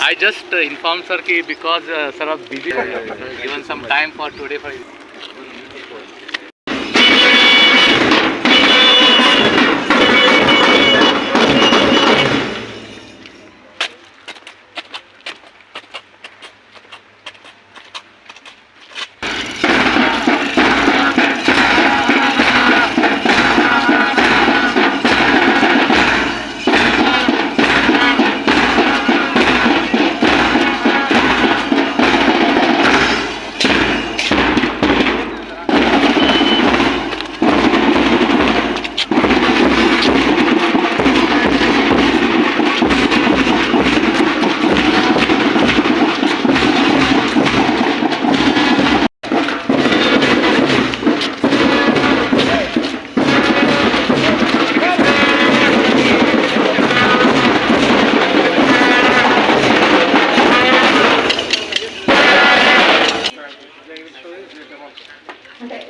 I just uh, informed sir ki because uh, sir of busy given some time for today for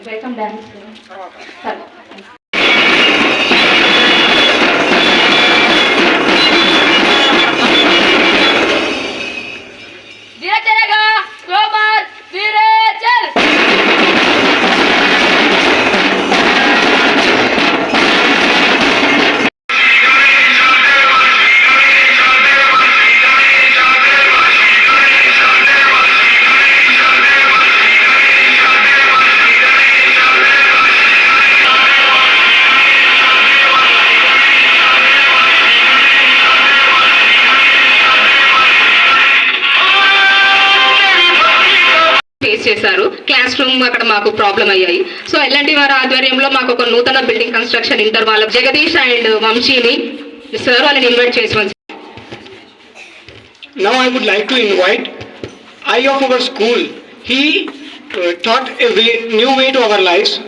welcome dance సరే అక్కడ మాకు problem అయ్యాయి so L&T వారి ఆధ్వర్యంలో మాకు ఒక నూతన బిల్డింగ్ కన్స్ట్రక్షన్ ఇంటర్ వాళ్ళ జగదీష్ అండ్ వంశీని సార్ వాళ్ళని ఇన్వైట్ చేసి Now I would like to invite i of our school. He uh, taught a way, new way to our lives.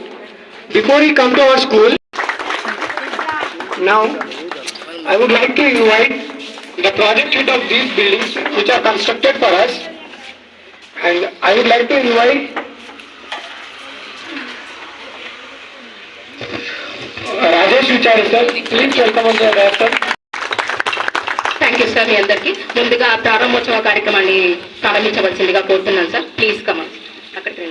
Before he come to our school, now I would like to invite the project head of these buildings which are constructed for us. And I would like to invite uh, sir. Please welcome sir thank you sir మీ అందరికి. ముందుగా ప్రారంభోత్సవ కార్యక్రమాన్ని ప్రారంభించవలసిందిగా కోరుతున్నాను sir please come on అక్కడికి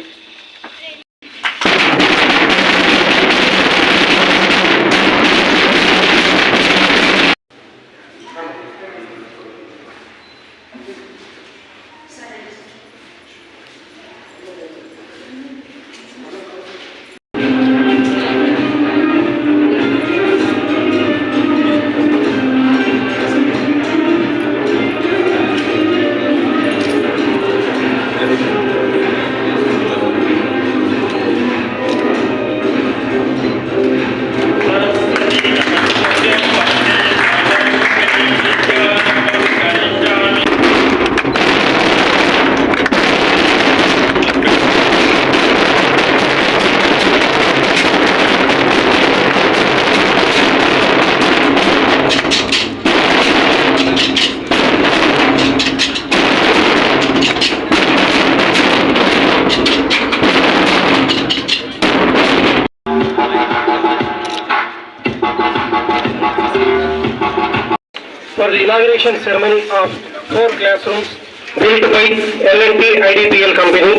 inauguration ceremony of four classrooms built by L&T IDPL company.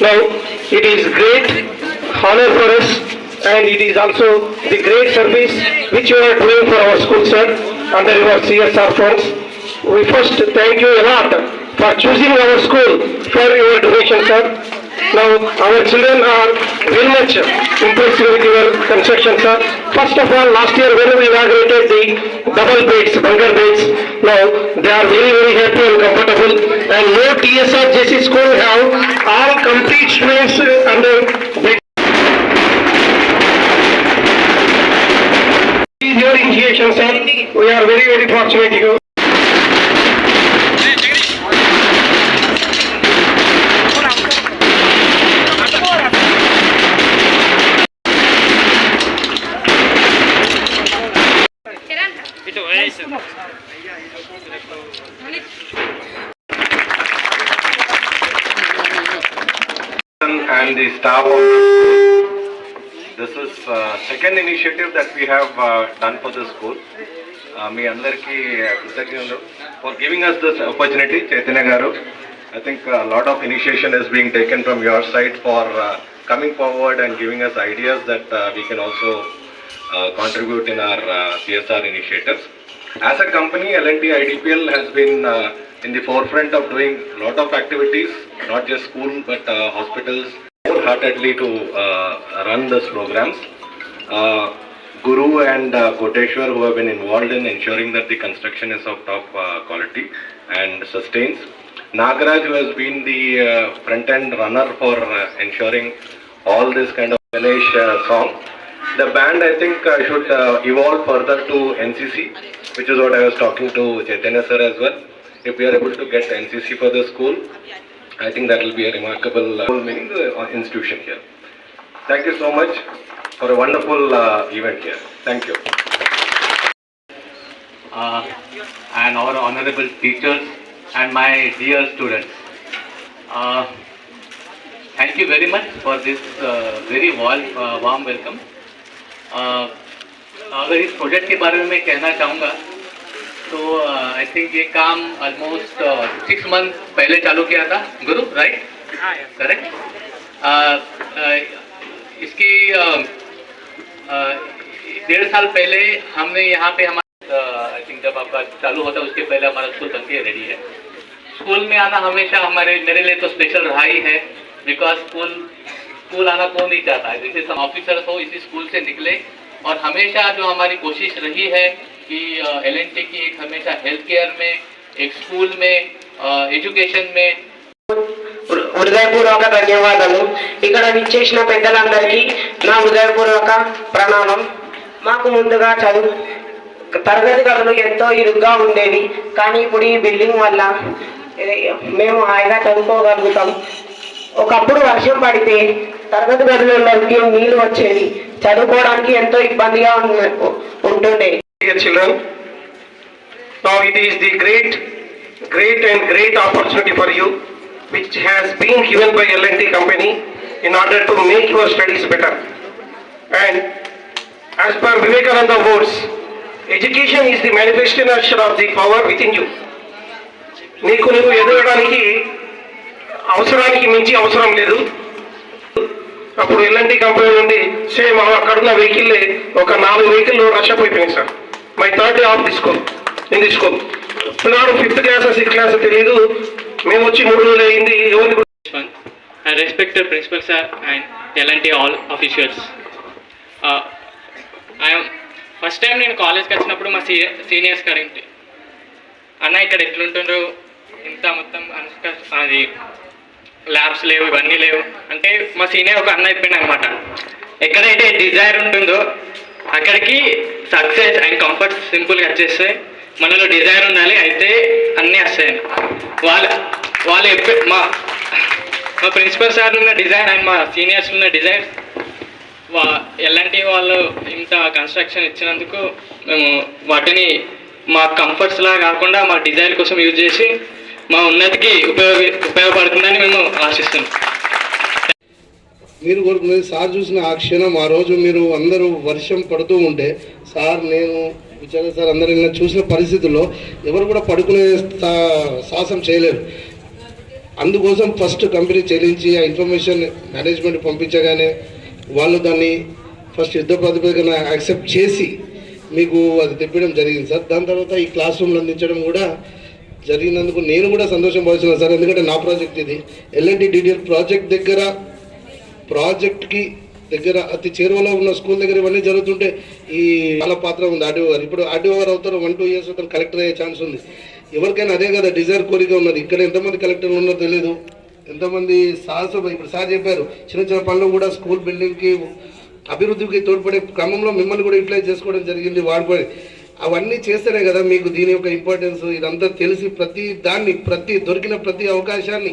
Now, it is great honor for us and it is also the great service which you are doing for our school, sir, under your CSR funds. We first thank you a lot for choosing our school for your donation, sir. Now, our children are very much impressed with your construction, sir. First of all, last year when we inaugurated the double beds, bunker beds, now they are very, very happy and comfortable. And no TSR JC school have all complete students uh, under bed. Your initiation, sir. We are very, very fortunate and the staff of the school. This is uh, second initiative that we have uh, done for the school. Uh, మీ అందరికీ కృతజ్ఞతలు for giving us this opportunity Chaitanya గారు I think lot of initiation is being taken from your side for coming forward and giving us ideas that we can also contribute in our uh, CSR initiatives. As a company, L&T IDPL has been uh, in the forefront of doing a lot of activities, not just school but uh, hospitals, wholeheartedly to uh, run these programs. Uh, Guru and uh, Koteshwar who have been involved in ensuring that the construction is of top uh, quality and sustains. Nagaraj who has been the uh, front-end runner for uh, ensuring all this kind of Ganesh uh, song. The band, I think, uh, should uh, evolve further to NCC, which is what I was talking to Chaitanya sir as well. If we are able to get NCC for the school, I think that will be a remarkable, uh, meaning the uh, institution here. Thank you so much for a wonderful uh, event here. Thank you. uh, and our honorable teachers and my dear students. Uh, thank you very much for this uh, very warm, uh, warm welcome. Uh, अगर इस project के बारे में मैं कहना चाहूँगा तो I think ये काम ऑलमोस्ट सिक्स मंथ पहले चालू किया था। गुरु राइट करेक्ट इसकी uh, uh, डेढ़ साल पहले हमने यहाँ पे हमारा आई थिंक जब आपका चालू होता है उसके पहले हमारा स्कूल बन के रेडी है। स्कूल में आना हमेशा हमारे मेरे लिए तो स्पेशल रहा ही है बिकॉज़ स्कूल स्कूल आना कौन नहीं चाहता है। जैसे सब ऑफिसर्स हो इसी स्कूल से निकले और हमेशा जो हमारी कोशिश रही है कि एल की एक हमेशा हेल्थ केयर में एक स्कूल में एजुकेशन में హృ- హృదయపూర్వక ధన్యవాదాలు ఇక్కడ విచ్చేసిన పెద్దలందరికీ నా హృదయపూర్వక ప్రణామం మాకు ముందుగా చదువు తరగతి గదులు ఎంతో ఇరుగ్గా ఉండేవి కానీ ఇప్పుడు ఈ బిల్డింగ్ వల్ల ఏ- మేము హాయిగా చదువుకోగలుగుతాం ఒకప్పుడు వర్షం పడితే తరగతి గదులలోకి నీళ్లు వచ్చేవి చదువుకోవడానికి ఎంతో ఇబ్బందిగా ఉన్న- ఉంటుండే Dear children, now it is the great, great and great opportunity for you which has been given by L&T company in order to make your studies better. And as per Vivekananda words, education is the manifestation of the power within you. నీకు నువ్వు ఎదగడానికి అవసరానికి మించి అవసరం లేదు అప్పుడు L&T company నుండి same అక్కడున్న వెహికల్ ఒక నాలుగు వెహికల్ రష్ అప్ అయిపోయింది sir my third day off తీసుకో నేను ఇన్ ది పిల్లవాడు ఫిఫ్త్ క్లాస్ సిక్స్త్ క్లాస్ తెలియదు మేము వచ్చి మూడు రోజులు అయింది. ఎవరికి I respect principal principal sir and all officials I Uh, first time నేను కాలేజ్కి వచ్చినప్పుడు మా సీనియర్ సీనియర్స్ అడిగింది. అన్న ఇక్కడ ఎట్లుంటుండ్రు? ఇంత మొత్తం అది ల్యాబ్స్ లేవు ఇవన్నీ లేవు. అంటే మా సీనియర్ ఒక అన్న అయిపోయింది అనమాట ఎక్కడైతే డిజైర్ ఉంటుందో అక్కడికి సక్సెస్ అండ్ కంఫర్ట్ సింపుల్గా వచ్చేస్తాయి మనలో డిజైర్ ఉండాలి అయితే అన్నీ వస్తాయి. వాళ్ళ వాళ్ళు ఎప్పుడు మా మా ప్రిన్సిపల్ సార్ ఉన్న డిజైన్ అండ్ మా సీనియర్స్ ఉన్న డిజైన్ వా ఎలాంటి వాళ్ళు ఇంత కన్స్ట్రక్షన్ ఇచ్చినందుకు మేము వాటిని మా కంఫర్ట్స్లా కాకుండా మా డిజైన్ కోసం యూజ్ చేసి మా ఉన్నతికి ఉపయోగ ఉపయోగపడుతుందని మేము ఆశిస్తున్నాం. మీరు కోరుకునేది సార్ చూసిన ఆ క్షణం ఆ రోజు మీరు అందరూ వర్షం పడుతూ ఉంటే సార్ నేను విచార సార్ అందరూ చూసిన పరిస్థితుల్లో ఎవరు కూడా పడుకునే సా- సాహసం చేయలేరు అందుకోసం ఫస్ట్ కంపెనీ చెల్లించి ఆ ఇన్ఫర్మేషన్ మేనేజ్మెంట్ పంపించగానే వాళ్ళు దాన్ని ఫస్ట్ యుద్ధ ప్రాతిపదికన యాక్సెప్ట్ చేసి మీకు అది తెప్పడం జరిగింది సార్. దాని తర్వాత ఈ క్లాస్ రూమ్లు అందించడం కూడా జరిగినందుకు నేను కూడా సంతోషం భావిస్తున్నాను సార్. ఎందుకంటే నా ప్రాజెక్ట్ ఇది. ఎల్ఎన్టీ డీటెయిల్ ప్రాజెక్ట్ దగ్గర ప్రాజెక్ట్కి దగ్గర అతి చేరువలో ఉన్న స్కూల్ దగ్గర ఇవన్నీ జరుగుతుంటే ఈ చాలా పాత్ర ఉంది. ఆర్డీఓ గారు ఇప్పుడు ఆర్డీఓ గారు అవుతారు వన్ టూ ఇయర్స్ అవుతారు కలెక్టర్ అయ్యే ఛాన్స్ ఉంది. ఎవరికైనా అదే కదా డిజైర్ కోరిక ఉన్నది. ఇక్కడ ఎంతమంది కలెక్టర్లు ఉన్నారో తెలియదు ఎంతమంది సాహసం ఇప్పుడు సార్ చెప్పారు చిన్న చిన్న పనులు కూడా స్కూల్ బిల్డింగ్కి అభివృద్ధికి తోడ్పడే క్రమంలో మిమ్మల్ని కూడా యూటిలైజ్ చేసుకోవడం జరిగింది వాడుకోవడం అవన్నీ చేస్తేనే కదా మీకు దీని యొక్క ఇంపార్టెన్స్ ఇదంతా తెలిసి ప్రతి దాన్ని ప్రతి దొరికిన ప్రతి అవకాశాన్ని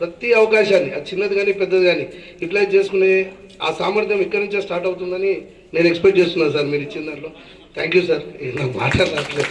ప్రతి అవకాశాన్ని అది చిన్నది కానీ పెద్దది కానీ యూటిలైజ్ చేసుకునే ఆ సామర్థ్యం ఇక్కడి నుంచే స్టార్ట్ అవుతుందని నేను ఎక్స్పెక్ట్ చేస్తున్నాను సార్ మీరు ఇచ్చిన దాంట్లో. Thank you sir. నాకు మాట్లాడలేదు